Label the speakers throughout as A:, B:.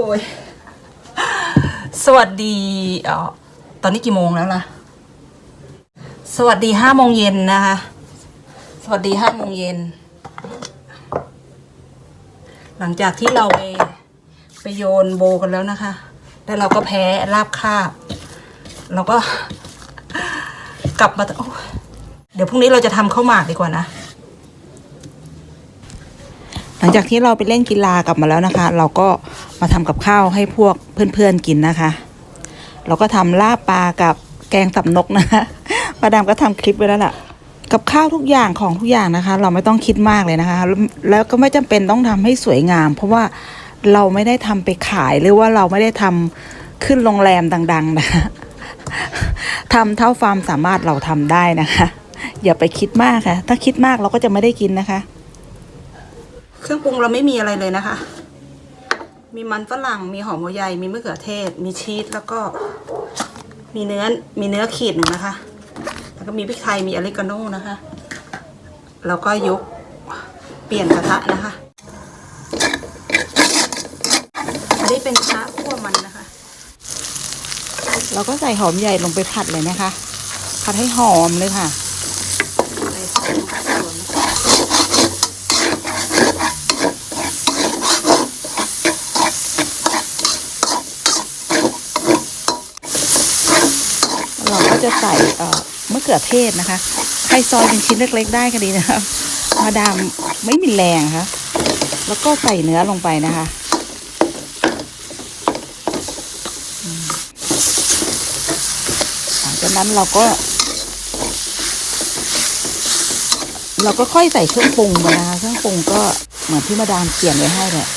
A: อ้ยสวัสดีเออตอนนี้กี่โมงแล้วล่ะ สวัสดีห้าโมงเย็นนะคะ สวัสดีห้าโมงเย็น หลังจากที่เราไปไปโยนโบกันแล้วนะคะ แล้วเราก็แพ้ราบคาบ เราก็กลับมา เดี๋ยวพรุ่งนี้เราจะทำข้าวหมากดีกว่านะ หลังจากที่เราไปเล่นกีฬากลับมาแล้วนะคะ เราก็มาทำกับข้าวให้พวกเพื่อนๆกินนะคะ เราก็ทำลาบปลากับแกงสับนกนะคะมาดามก็ทำคลิปไว้แล้วล่ะกับข้าวทุกอย่างของทุกอย่างนะคะ เราไม่ต้องคิดมากเลยนะคะ แล้วก็ไม่จำเป็นต้องทำให้สวยงาม เพราะว่าเราไม่ได้ทำไปขายหรือว่าเราไม่ได้ทำขึ้นโรงแรมดัง ๆ นะคะทำเท่าความสามารถเราทำได้นะคะ อย่าไปคิดมากค่ะ ถ้าคิดมากเราก็จะไม่ได้กินนะคะ เครื่องปรุงเราไม่มีอะไรเลยนะคะ มีมันฝรั่ง มีหอมหัวใหญ่ มีมะเขือเทศ มีชีส แล้วก็ มีเนื้อ มีเนื้อขีดหนึ่งนะคะ แล้วก็มีพริกไทย มีออริกาโน่นะคะ แล้วก็ยกเปลี่ยนกระทะนะคะ อันนี้เป็นกระทะคั่วมันนะคะ เราก็ใส่หอมใหญ่ลงไปผัดเลยนะคะ ผัดให้หอมเลยค่ะใส่หอมลงไปส่วนนะคะ เราก็ จะใส่เอ่อมะเขือเทศนะคะ ใครซอยเป็นชิ้นเล็ก ๆ ได้ก็ดีนะคะมาดามไม่มีแรงค่ะ แล้วก็ใส่เนื้อลงไปนะคะหลังจากนั้นเราก็ เราก็ค่อยใส่เครื่องปรุงไปนะคะ เครื่องปรุงก็เหมือนที่มาดามเขียนไว้ให้แหละ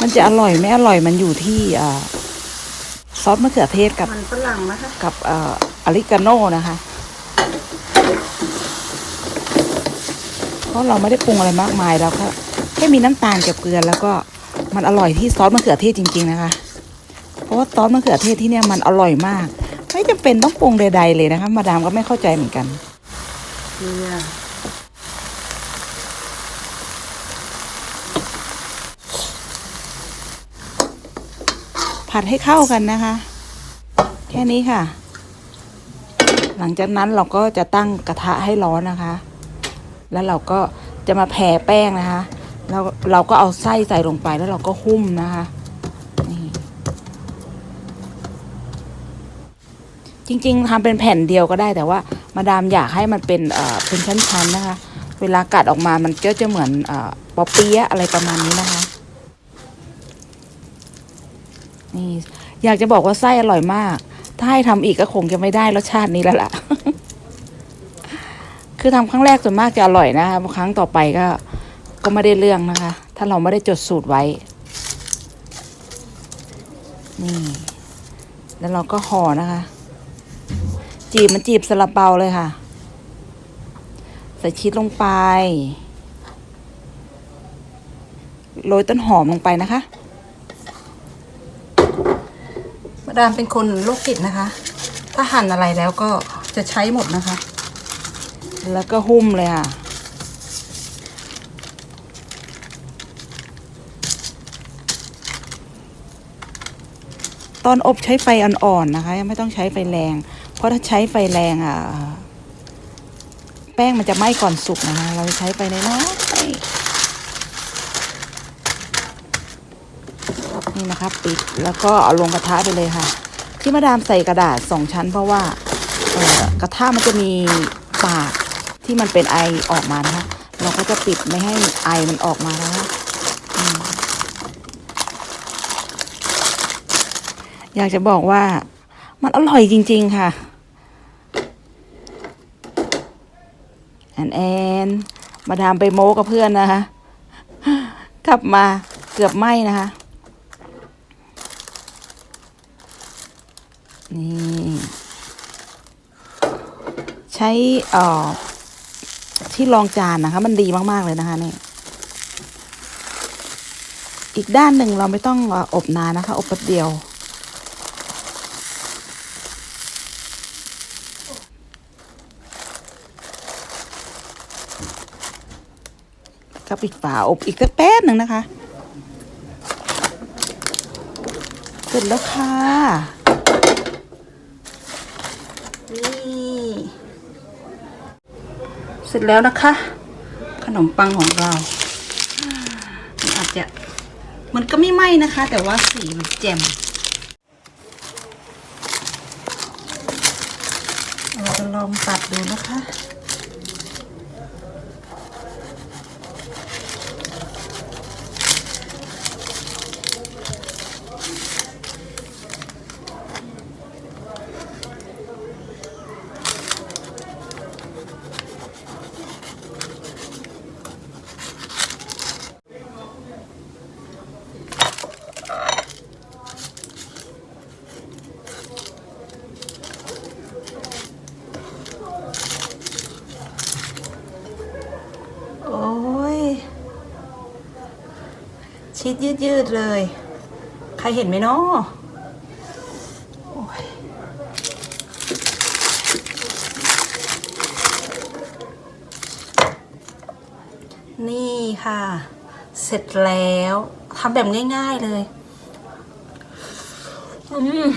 A: มันจะอร่อยไม่อร่อยมันอยู่ที่อ่าซอสมะเขือเทศกับ
B: มันฝรั่งนะคะ
A: กับอ่าออริกาโน่นะคะเพราะเราไม่ได้ปรุงอะไรมากมายแล้วก็แค่มีน้ำตาลกับเกลือแล้วก็มันอร่อยที่ซอสมะเขือเทศจริง ๆนะคะ เพราะว่าซอสมะเขือเทศที่เนี่ยมันอร่อยมาก ไม่จำเป็นต้องปรุงใดๆเลยนะคะ มาดามก็ไม่เข้าใจเหมือนกัน
B: เกลือ
A: ผัดให้เข้ากันนะคะ แค่นี้ค่ะ หลังจากนั้นเราก็จะตั้งกระทะให้ร้อนนะคะ แล้วเราก็จะมาแผ่แป้งนะคะแล้วเราก็เอาไส้ใส่ลงไปแล้วเราก็หุ้มนะคะนี่จริงๆทำเป็นแผ่นเดียวก็ได้แต่ว่ามาดามอยากให้มันเป็นเอ่อเป็นชั้นๆนะคะ เวลากัดออกมามันก็จะเหมือนเอ่อปอเปี๊ยะอะไรประมาณนี้นะคะ นี่อยากจะบอกว่าไส้อร่อยมาก ถ้าให้ทำอีกก็คงจะไม่ได้รสชาตินี้แล้วล่ะ คือทำครั้งแรกส่วนมากจะอร่อยนะคะครั้งต่อไปก็ ก็ไม่ได้เรื่องนะคะ ถ้าเราไม่ได้จดสูตรไว้ นี่ แล้วเราก็ห่อนะคะ จีบมันจีบสลับเปาเลยค่ะ ใส่ชีสลงไปโรยต้นหอมลงไปนะคะ มาดามเป็นคนโรคจิตนะคะ ถ้าหั่นอะไรแล้วก็จะใช้หมดนะคะ แล้วก็หุ้มเลยค่ะ ตอนอบใช้ไฟอ่อนๆนะคะ ยังไม่ต้องใช้ไฟแรง เพราะถ้าใช้ไฟแรงอะ แป้งมันจะไหม้ก่อนสุกนะคะ เราจะใช้ไฟน้อยๆ นี่นะคะปิดแล้วก็เอาลงกระทะไปเลยค่ะ ที่มาดามใส่กระดาษสองชั้น เพราะว่าเอ่อกระทะมันจะมีปากที่มันเป็นไอออกมานะคะเราก็จะปิดไม่ให้ไอมันออกมานะคะอยากจะบอกว่ามันอร่อยจริง ๆ ค่ะแอนแอนมาดามไปโม้กับเพื่อนนะคะ กลับมาเกือบไหม้นะคะ นี่ ใช้เอ่อที่รองจานนะคะ มันดีมากๆเลยนะคะนี่อีกด้านหนึ่งเราไม่ต้องเอ่ออบนานนะคะ อบแป๊บเดียว
B: ก็ปิดฝาอบอีกสักแป๊บหนึ่งนะคะ เสร็จแล้วค่ะ นี่เสร็จแล้วนะคะ ขนมปังของเราอาจจะมันก็ไม่ไหม้นะคะ แต่ว่าสีมันแจ่มเราจะลองตัดดูนะคะ โอ้ย ชิดยืดๆเลย ใครเห็นไหมเนาะนี่ค่ะ เสร็จแล้วทำแบบง่ายๆเลย อืม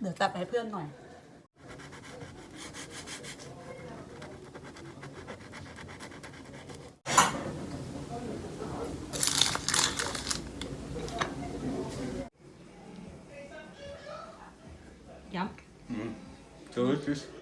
B: เดี๋ยวตัดไปให้เพื่อนหน่อย ย้ำ
C: So ist es.